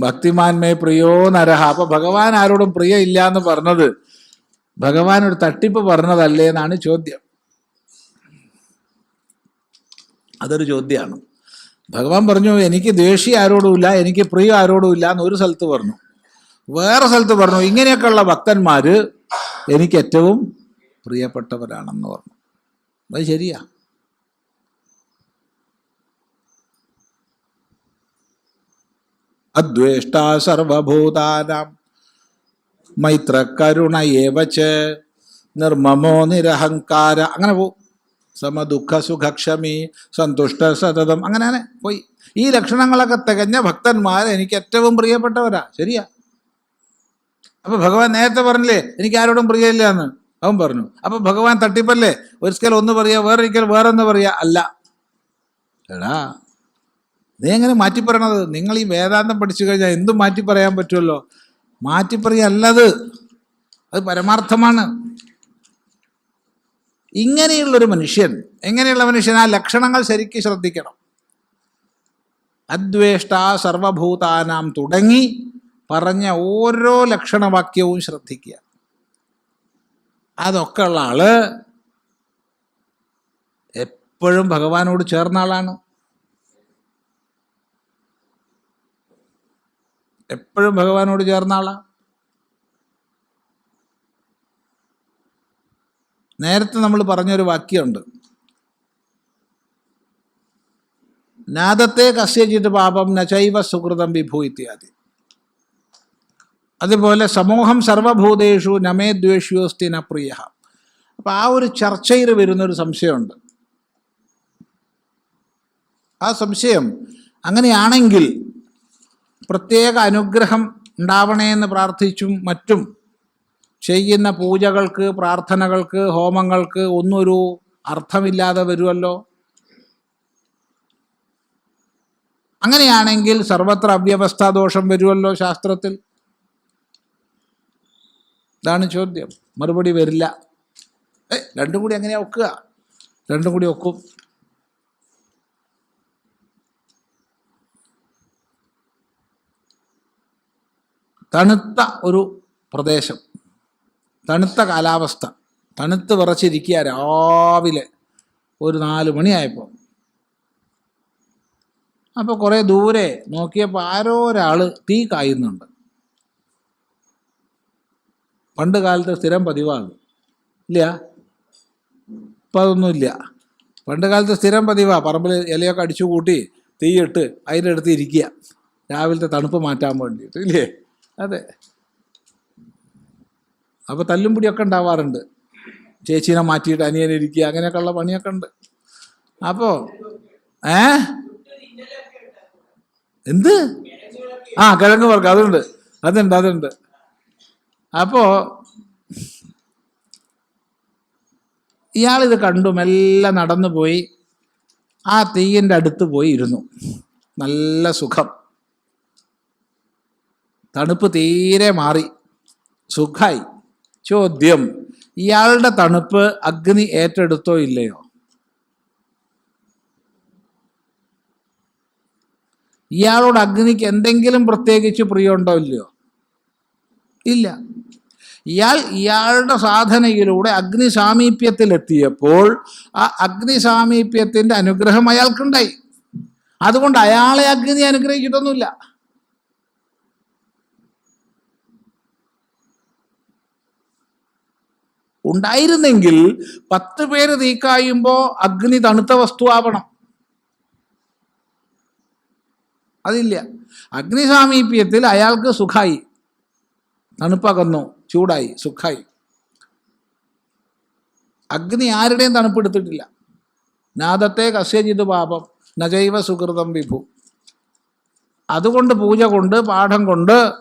ഭക്തിമാൻ may പ്രിയോ നരഹ. അപ്പൊ ഭഗവാൻ ആരോടും പ്രിയ ഇല്ല എന്ന് പറഞ്ഞത് ഭഗവാൻ ഒരു തട്ടിപ്പ് പറഞ്ഞതല്ലേ എന്നാണ് ചോദ്യം. അതൊരു ചോദ്യമാണ്. ഭഗവാൻ പറഞ്ഞു എനിക്ക് ദേഷ്യ ആരോടുമില്ല എനിക്ക് പ്രിയ ആരോടുമില്ല എന്ന് ഒരു സ്ഥലത്ത് പറഞ്ഞു. വേറെ സ്ഥലത്ത് പറഞ്ഞു ഇങ്ങനെയൊക്കെയുള്ള ഭക്തന്മാര് എനിക്ക് ഏറ്റവും പ്രിയപ്പെട്ടവരാണെന്ന് പറഞ്ഞു. അത് ശരിയാ. അദ്വേഷ്ട സർവഭൂതാനാം. മൈത്ര കരുണ ഏവച്ച് നിർമ്മമോ നിരഹങ്കാര. അങ്ങനെ പോവും സമദുഃഖ സുഖക്ഷമി സന്തുഷ്ട സതതം അങ്ങനെ പോയി. ഈ ലക്ഷണങ്ങളൊക്കെ തികഞ്ഞ ഭക്തന്മാർ എനിക്ക് ഏറ്റവും പ്രിയപ്പെട്ടവരാ. ശരിയാ. അപ്പൊ ഭഗവാൻ നേരത്തെ പറഞ്ഞില്ലേ എനിക്ക് ആരോടും പ്രിയമില്ല എന്ന്? അവൻ പറഞ്ഞു. അപ്പൊ ഭഗവാൻ തട്ടിപ്പല്ലേ? ഒരിക്കൽ ഒന്ന് പറയാ വേറൊരിക്കൽ വേറൊന്ന് പറയാ. അല്ല. എടാ നീ എങ്ങനെ മാറ്റി പറയണത് നിങ്ങൾ ഈ വേദാന്തം പഠിച്ചു കഴിഞ്ഞാൽ എന്തും മാറ്റി പറയാൻ പറ്റുമല്ലോ? മാറ്റി പറയല്ലത് അത് പരമാർത്ഥമാണ്. ഇങ്ങനെയുള്ളൊരു മനുഷ്യൻ എങ്ങനെയുള്ള മനുഷ്യൻ? ആ ലക്ഷണങ്ങൾ ശരിക്കും ശ്രദ്ധിക്കണം. അദ്വേഷ്ട സർവഭൂതാനാം തുടങ്ങി പറഞ്ഞ ഓരോ ലക്ഷണവാക്യവും ശ്രദ്ധിക്കുക. അതൊക്കെ ഉള്ള ആൾ എപ്പോഴും ഭഗവാനോട് ചേർന്ന ആളാണ്. എപ്പോഴും ഭഗവാനോട് ചേർന്ന ആളാ. നേരത്തെ നമ്മൾ പറഞ്ഞൊരു വാക്യമുണ്ട്. നാദത്തെ കസ്യജിത് പാപം നചൈവ സുഹൃതം വിഭൂ ഇത്യാദി. അതുപോലെ സമൂഹം സർവഭൂതേഷു നമേ ദ്വേഷ്യോസ്തി ന പ്രിയ. അപ്പം ആ ഒരു ചർച്ചയിൽ വരുന്നൊരു സംശയമുണ്ട്. ആ സംശയം അങ്ങനെയാണെങ്കിൽ പ്രത്യേക അനുഗ്രഹം ഉണ്ടാവണേന്ന് പ്രാർത്ഥിച്ചും മറ്റും ചെയ്യുന്ന പൂജകൾക്ക് പ്രാർത്ഥനകൾക്ക് ഹോമങ്ങൾക്ക് ഒന്നൊരു അർത്ഥമില്ലാതെ വരുമല്ലോ അങ്ങനെയാണെങ്കിൽ സർവത്ര അവ്യവസ്ഥാദോഷം വരുമല്ലോ ശാസ്ത്രത്തിൽ? ഇതാണ് ചോദ്യം. മറുപടി വരില്ല. ഏ രണ്ടും കൂടി എങ്ങനെയാ ഒക്കുക? രണ്ടും കൂടി ഒക്കും. തണുത്ത ഒരു പ്രദേശം. തണുത്ത കാലാവസ്ഥ. തണുത്ത് വിറച്ചിരിക്കുക രാവിലെ ഒരു നാല് മണിയായപ്പോൾ അപ്പോൾ കുറേ ദൂരെ നോക്കിയപ്പോൾ ആരോ ഒരാൾ തീ കായുന്നുണ്ട്. പണ്ട് കാലത്ത് സ്ഥിരം പതിവാണ്. ഇല്ല. ഇപ്പം അതൊന്നുമില്ല പണ്ട് കാലത്ത് സ്ഥിരം പതിവാണ് പറമ്പിൽ ഇലയൊക്കെ അടിച്ചു കൂട്ടി തീയിട്ട് അതിന്റെ അടുത്ത് ഇരിക്കുക. രാവിലത്തെ തണുപ്പ് മാറ്റാൻ വേണ്ടിയിട്ട്. ഇല്ലേ? അതെ. അപ്പോൾ തല്ലും പിടിയൊക്കെ ഉണ്ടാവാറുണ്ട്. ചേച്ചീനെ മാറ്റിയിട്ട് അനിയനെ ഇരിക്കുക അങ്ങനെയൊക്കെ ഉള്ള പണിയൊക്കെ ഉണ്ട്. അപ്പോൾ ഏ? എന്ത്? ആ കിഴങ്ങ് വർക്ക് അതുണ്ട് അതുണ്ട് അതുണ്ട്. അപ്പോ ഇയാളിത് കണ്ടു മെല്ലെ നടന്നു പോയി ആ തീയിന്റെ അടുത്ത് പോയി ഇരുന്നു. നല്ല സുഖം. തണുപ്പ് തീരെ മാറി. സുഖായി. ചോദ്യം ഇയാളുടെ തണുപ്പ് അഗ്നി ഏറ്റെടുത്തോ ഇല്ലയോ? ഇയാളോട് അഗ്നിക്ക് എന്തെങ്കിലും പ്രത്യേകിച്ച് പ്രിയമുണ്ടോ ഇല്ലയോ? ഇല്ല. ഇയാൾ ഇയാളുടെ സാധനയിലൂടെ അഗ്നി സാമീപ്യത്തിലെത്തിയപ്പോൾ ആ അഗ്നി സാമീപ്യത്തിന്റെ അനുഗ്രഹം അയാൾക്കുണ്ടായി. അതുകൊണ്ട് അയാളെ അഗ്നി അനുഗ്രഹിച്ചിട്ടൊന്നുമില്ല. ഉണ്ടായിരുന്നെങ്കിൽ പത്ത് പേര് തീക്കായുമ്പോൾ അഗ്നി തണുത്ത വസ്തുവാവണം. അതില്ല. അഗ്നി സാമീപ്യത്തിൽ അയാൾക്ക് സുഖായി. തണുപ്പകന്നു ചൂടായി സുഖായി. അഗ്നി ആരുടെയും തണുപ്പെടുത്തിട്ടില്ല. നാദത്തെ കസ്യജിത് പാപം നജൈവ സുഹൃതം വിഭു. അതുകൊണ്ട് പൂജ കൊണ്ട് പാഠം കൊണ്ട്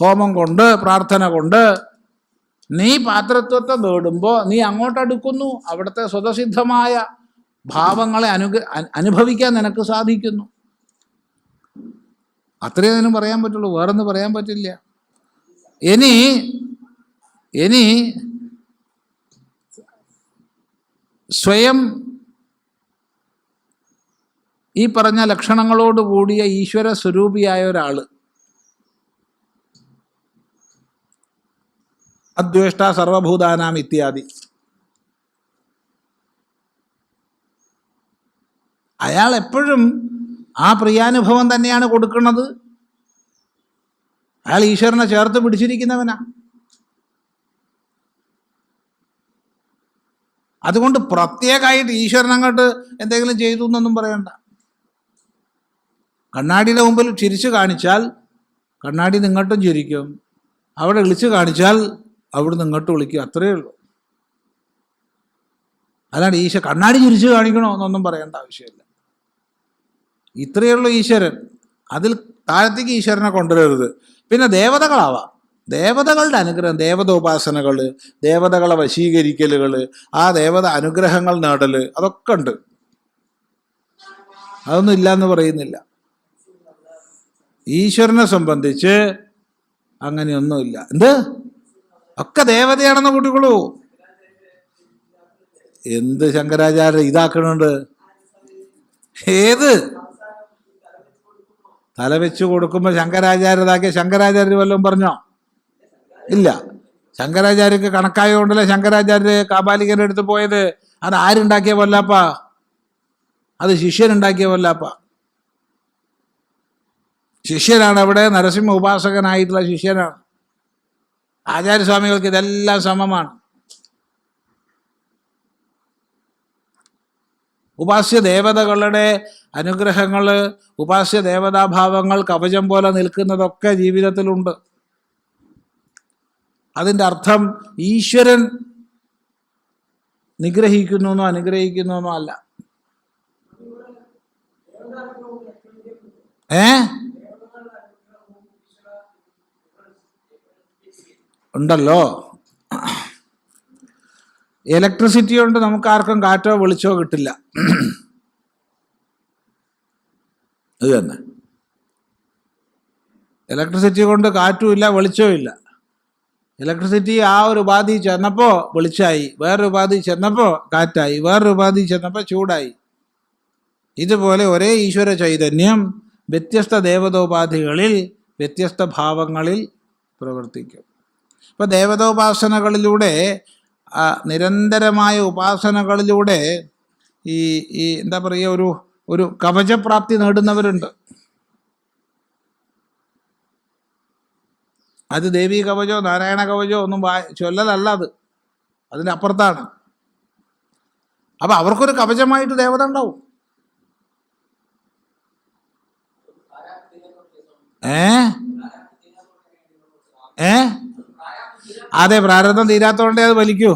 ഹോമം കൊണ്ട് പ്രാർത്ഥന കൊണ്ട് നീ പാത്രത്വത്തെ നേടുമ്പോൾ നീ അങ്ങോട്ട് അടുക്കുന്നു അവിടുത്തെ സ്വതസിദ്ധമായ ഭാവങ്ങളെ അനുഗ അനുഭവിക്കാൻ നിനക്ക് സാധിക്കുന്നു. അത്രയേ അതിനും പറയാൻ പറ്റുള്ളൂ. വേറൊന്നും പറയാൻ പറ്റില്ല. ഇനി ഇനി സ്വയം ഈ പറഞ്ഞ ലക്ഷണങ്ങളോട് കൂടിയ ഈശ്വര സ്വരൂപിയായ ഒരാൾ അദ്വേഷ്ട സർവഭൂതാനാം ഇത്യാദി. അയാൾ എപ്പോഴും ആ പ്രിയാനുഭവം തന്നെയാണ് കൊടുക്കുന്നത്. അയാൾ ഈശ്വരനെ ചേർത്ത് പിടിച്ചിരിക്കുന്നവനാ. അതുകൊണ്ട് പ്രത്യേകമായിട്ട് ഈശ്വരൻ അങ്ങോട്ട് എന്തെങ്കിലും ചെയ്തു എന്നൊന്നും പറയണ്ട. കണ്ണാടിയുടെ മുമ്പിൽ ചിരിച്ചു കാണിച്ചാൽ കണ്ണാടി നിങ്ങോട്ടും ചിരിക്കും. അവിടെ വിളിച്ചു കാണിച്ചാൽ അവിടെ ഇങ്ങോട്ട് വിളിക്കുക. അത്രയേ ഉള്ളൂ. അല്ലാണ്ട് ഈശ കണ്ണാടി ചിരിച്ചു കാണിക്കണോ എന്നൊന്നും പറയേണ്ട ആവശ്യമില്ല. ഇത്രയേ ഉള്ളൂ ഈശ്വരൻ. അതിൽ താഴത്തേക്ക് ഈശ്വരനെ കൊണ്ടുവരരുത്. പിന്നെ ദേവതകളാവാം. ദേവതകളുടെ അനുഗ്രഹം ദേവത ഉപാസനകൾ ദേവതകളെ വശീകരിക്കലുകൾ ആ ദേവത അനുഗ്രഹങ്ങൾ നേടൽ അതൊക്കെ ഉണ്ട്. അതൊന്നും ഇല്ല എന്ന് പറയുന്നില്ല. ഈശ്വരനെ സംബന്ധിച്ച് അങ്ങനെയൊന്നുമില്ല. എന്ത്? ഒക്കെ ദേവതയാണെന്ന് കൂട്ടിക്കൊള്ളൂ. എന്ത് ശങ്കരാചാര്യ ഇതാക്കണുണ്ട്? ഏത്? തല വെച്ച് കൊടുക്കുമ്പോൾ ശങ്കരാചാര്യ ഇതാക്കിയ ശങ്കരാചാര്യ വല്ലതും പറഞ്ഞോ? ഇല്ല. ശങ്കരാചാര്യക്ക് കണക്കായതുകൊണ്ടല്ലേ ശങ്കരാചാര്യ കാപാലികന്റെ അടുത്ത് പോയത്? അത് ആരുണ്ടാക്കിയ വല്ലാപ്പ അത് ശിഷ്യനുണ്ടാക്കിയ വല്ലാപ്പ ശിഷ്യനാണ് അവിടെ നരസിംഹ ഉപാസകനായിട്ടുള്ള ശിഷ്യനാണ് ആചാര്യസ്വാമികൾക്ക് ഇതെല്ലാം സമമാണ്. ഉപാസ്യ ദേവതകളുടെ അനുഗ്രഹങ്ങൾ ഉപാസ്യ ദേവതാഭാവങ്ങൾ കവചം പോലെ നിൽക്കുന്നതൊക്കെ ജീവിതത്തിലുണ്ട്. അതിന്റെ അർത്ഥം ഈശ്വരൻ നിഗ്രഹിക്കുന്നോ അനുഗ്രഹിക്കുന്നോ അല്ല. ഏ? ഉണ്ടല്ലോ. ഇലക്ട്രിസിറ്റി കൊണ്ട് നമുക്ക് ആർക്കും കാറ്റോ വെളിച്ചോ കിട്ടില്ല. അത് തന്നെ. ഇലക്ട്രിസിറ്റി കൊണ്ട് കാറ്റും ഇല്ല വെളിച്ചവും ഇല്ല. ഇലക്ട്രിസിറ്റി ആ ഒരു ഉപാധി ചെന്നപ്പോൾ വെളിച്ചായി വേറൊരു ഉപാധി ചെന്നപ്പോൾ കാറ്റായി വേറൊരു ഉപാധി ചെന്നപ്പോൾ ചൂടായി. ഇതുപോലെ ഒരേ ഈശ്വര ചൈതന്യം വ്യത്യസ്ത ദേവതോപാധികളിൽ വ്യത്യസ്ത ഭാവങ്ങളിൽ പ്രവർത്തിക്കും. ഇപ്പോൾ ദേവതോപാസനകളിലൂടെ നിരന്തരമായ ഉപാസനകളിലൂടെ ഈ ഈ എന്താ പറയുക ഒരു ഒരു കവചപ്രാപ്തി നേടുന്നവരുണ്ട്. അത് ദേവി കവചോ നാരായണ കവചോ ഒന്നും ചൊല്ലലല്ല അത്. അതിന്റെ അപ്പുറത്താണ്. അപ്പം അവർക്കൊരു കവചമായിട്ട് ദേവത ഉണ്ടാവും. ഏ? ഏ? അതെ പ്രാരബ്ധം തീരാത്തോണ്ടേ അത് വലിക്കൂ.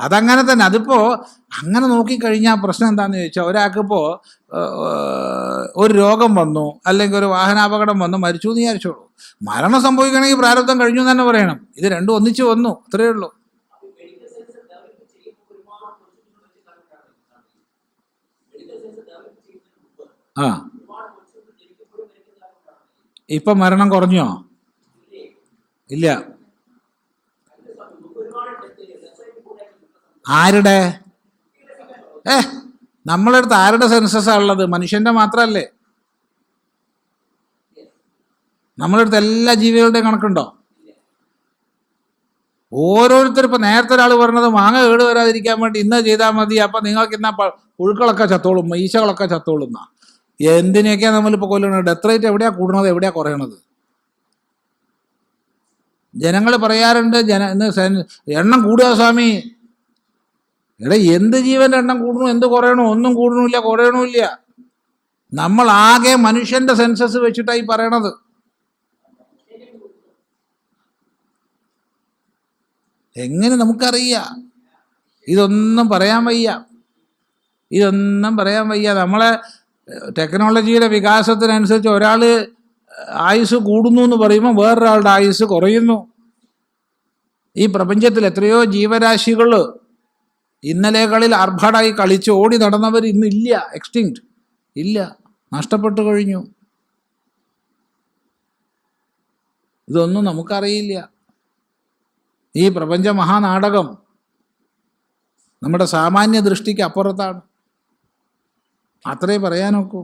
അതങ്ങനെ തന്നെ. അതിപ്പോ അങ്ങനെ നോക്കിക്കഴിഞ്ഞാൽ പ്രശ്നം എന്താണെന്ന് ചോദിച്ചാൽ ഇപ്പോ ഒരു രോഗം വന്നു അല്ലെങ്കിൽ ഒരു വാഹനാപകടം വന്നു മരിച്ചു എന്ന് വിചാരിച്ചോളൂ. മരണം സംഭവിക്കണമെങ്കിൽ പ്രാരബ്ധം കഴിഞ്ഞു തന്നെ പറയണം. ഇത് രണ്ടും ഒന്നിച്ചു വന്നു അത്രയേ ഉള്ളൂ. ആ. ഇപ്പൊ മരണം കുറഞ്ഞോ? ഇല്ല. ആരുടെ? ഏ നമ്മളടുത്ത് ആരുടെ സെൻസസ് ഉള്ളത്? മനുഷ്യന്റെ മാത്രല്ലേ? നമ്മളടുത്ത് എല്ലാ ജീവികളുടെയും കണക്കുണ്ടോ? ഓരോരുത്തർ ഇപ്പൊ നേരത്തെ ഒരാൾ പറഞ്ഞത് മാങ്ങ കേട് വരാതിരിക്കാൻ വേണ്ടി ഇന്ന് ചെയ്താൽ മതി അപ്പൊ നിങ്ങൾക്ക് ഇന്ന പുഴുക്കളൊക്കെ ചത്തോളും ഈശകളൊക്കെ ചത്തോളും എന്തിനെയൊക്കെയാ നമ്മളിപ്പോ കൊല്ലണത്? ഡെത്ത് റേറ്റ് എവിടെയാ കൂടുന്നത്? എവിടെയാ കുറയണത്? ജനങ്ങൾ പറയാറുണ്ട് ജന എണ്ണം കൂടുക സ്വാമി. എടാ എന്ത് ജീവന്റെ എണ്ണം കൂടുന്നു? എന്ത് കുറയണു? ഒന്നും കൂടണില്ല കുറയണമില്ല. നമ്മൾ ആകെ മനുഷ്യന്റെ സെൻസസ് വെച്ചിട്ടായി പറയണത്. എങ്ങനെ നമുക്കറിയാം? ഇതൊന്നും പറയാൻ വയ്യ. ഇതൊന്നും പറയാൻ വയ്യ. നമ്മളെ ടെക്നോളജിയുടെ വികാസത്തിനനുസരിച്ച് ഒരാൾ ആയുസ് കൂടുന്നു എന്ന് പറയുമ്പോൾ വേറൊരാളുടെ ആയുസ് കുറയുന്നു. ഈ പ്രപഞ്ചത്തിൽ എത്രയോ ജീവരാശികൾ ഇന്നലെകളിൽ അർഭടായി കളിച്ച് ഓടി നടന്നവർ ഇന്നില്ല എക്സ്റ്റിങ്ക്ട് ഇല്ല. നഷ്ടപ്പെട്ടു കഴിഞ്ഞു. ഇതൊന്നും നമുക്കറിയില്ല. ഈ പ്രപഞ്ച മഹാനാടകം നമ്മുടെ സാമാന്യ ദൃഷ്ടിക്ക് അപ്പുറത്താണ്. അത്രേ പറയാനൊക്കൂ.